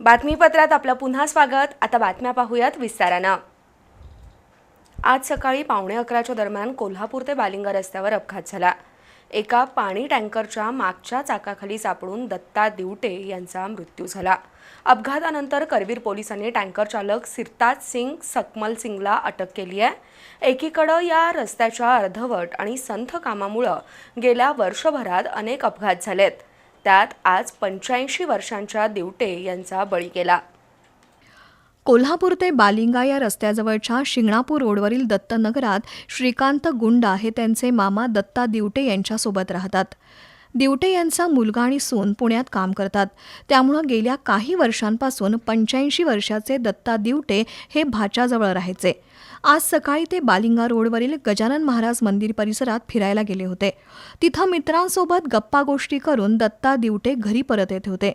बातमीपत्रात आपलं पुन्हा स्वागत. आता बातम्या पाहूयात विस्तारानं. आज सकाळी पावणे अकराच्या दरम्यान कोल्हापूर ते बालिंगा रस्त्यावर अपघात झाला. एका पाणी टँकरच्या मागच्या चाकाखाली सापडून दत्ता दिवटे यांचा मृत्यू झाला. अपघातानंतर करवीर पोलिसांनी टँकर चालक सिरताज सिंग सकमल सिंगला अटक केली आहे. एकीकडं या रस्त्याच्या अर्धवट आणि संथ कामामुळं गेल्या वर्षभरात अनेक अपघात झालेत. त्यात आज पंच्याऐंशी वर्षांच्या दिवटे यांचा बळी गेला. कोल्हापूर ते बालिंगा या रस्त्याजवळच्या शिंगणापूर रोडवरील दत्तनगरात श्रीकांत गुंडा हे त्यांचे मामा दत्ता दिवटे यांच्यासोबत राहतात. दिवटे यांचा मुलगा आणि सून पुण्यात काम करतात. त्यामुळं गेल्या काही वर्षांपासून पंच्याऐंशी वर्षाचे दत्ता दिवटे हे भाच्याजवळ राहायचे. आज सकाळी ते बालिंगा रोडवरील गजानन महाराज मंदिर परिसरात फिरायला गेले होते. तिथं मित्रांसोबत गप्पा गोष्टी करून दत्ता दिवटे घरी परत येत होते.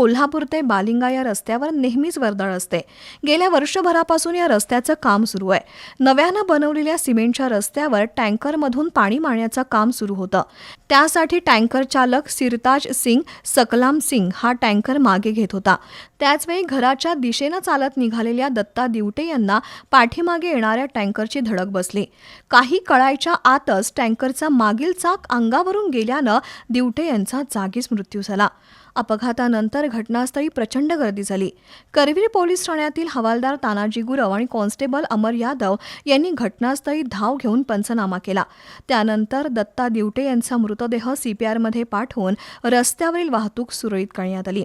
कोल्हापूर ते बालिंगा या रस्त्यावर नेहमीच वर्दळ असते. गेल्या वर्षभरापासून या रस्त्याचं काम सुरू आहे. नव्यानं बनवलेल्या सिमेंटच्या रस्त्यावर टँकरमधून पाणी मारण्याचं काम सुरू होतं. त्यासाठी टँकर चालक सिरताज सिंग सकलाम सिंग हा टँकर मागे घेत होता. त्याचवेळी घराच्या दिशेनं चालत निघालेल्या दत्ता दिवटे यांना पाठीमागे येणाऱ्या टँकरची धडक बसली. काही कळायच्या आतच टँकरचा मागील चाक अंगावरून गेल्यानं दिवटे यांचा जागीच मृत्यू झाला. अपघातानंतर घटनास्थळी प्रचंड गर्दी झाली. करवीर पोलीस ठाण्यातील हवालदार तानाजी गुरव आणि कॉन्स्टेबल अमर यादव यांनी घटनास्थळी धाव घेऊन पंचनामा केला. त्यानंतर दत्ता दिवटे यांचा मृतदेह सीपीआरमध्ये पाठवून रस्त्यावरील वाहतूक सुरळीत करण्यात आली.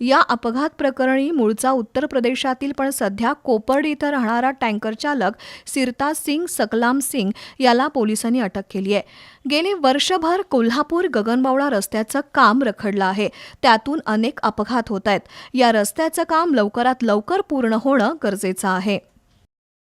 या अपघात प्रकरणी मूळचा उत्तर प्रदेशातील पण सध्या कोपर्डी इथं राहणारा टँकर चालक सिरताज सिंग सकलाम सिंग याला पोलिसांनी अटक केली आहे. गेले वर्षभर कोल्हापूर गगनबावडा रस्त्याचं काम रखडलं आहे. त्यातून अनेक अपघात होत आहेत. या रस्त्याचं काम लवकरात लवकर पूर्ण होणं गरजेचं आहे.